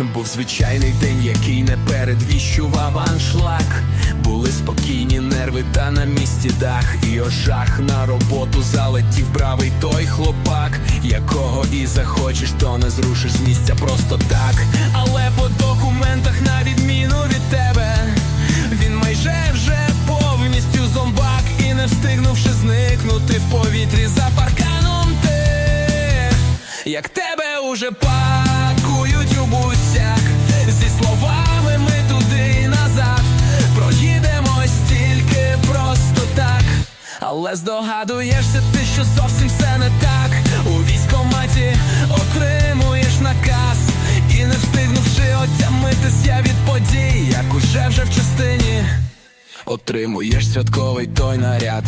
Був звичайний день, який не передвіщував аншлаг. Були спокійні нерви та на місці дах. І ожах на роботу залетів бравий той хлопак, якого і захочеш, то не зрушиш з місця просто так. Але по документах, на відміну від тебе, він майже вже повністю зомбак і не встигнувши зникнути в повітрі за парканом ти, як тебе уже пакують але здогадуєшся ти, що зовсім все не так. У військкоматі отримуєш наказ, і не встигнувши отямитись я від подій, як уже вже в частині. Отримуєш святковий той наряд,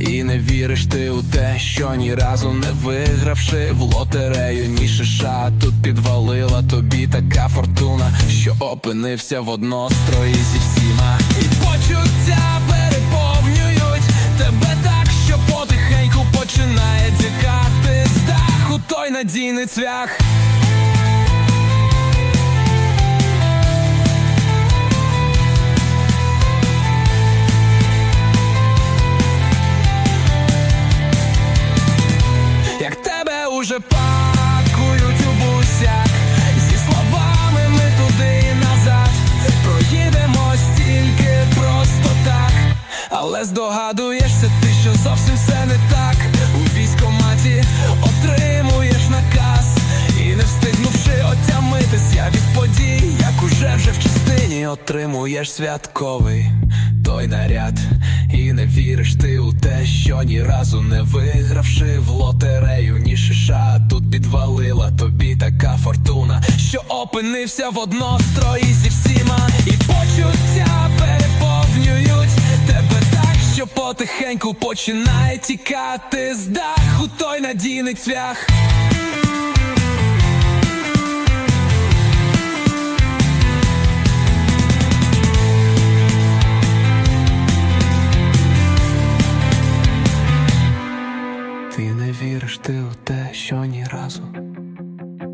і не віриш ти у те, що ні разу не вигравши в лотерею, ні шиша тут підвалила тобі така фортуна, що опинився в однострої зі всіма. І почуття цвях. як тебе уже пакують у бусях зі словами ми туди і назад проїдемо стільки просто так, але здогадуєшся ти, що зовсім все не так. Отримуєш святковий той наряд, і не віриш ти у те, що ні разу не вигравши в лотерею, ні шиша тут підвалила тобі така фортуна, що опинився в однострої зі всіма, і почуття переповнюють тебе так, що потихеньку починає тікати з даху той надійний цвях. Віриш ти у те, що ні разу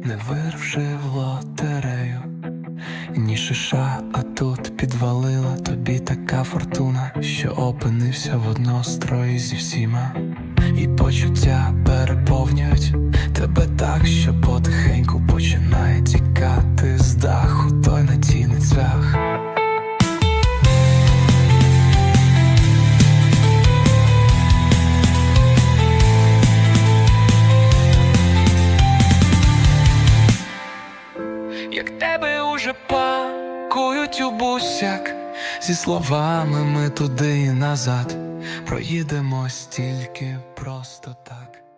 не вирвши в лотерею, ні шиша, а тут підвалила тобі така фортуна, що опинився в однострої зі всіма, і почуття переповнюють тебе так, що потихеньку як тебе уже пакують у бусяк зі словами ми туди і назад проїдемо стільки просто так.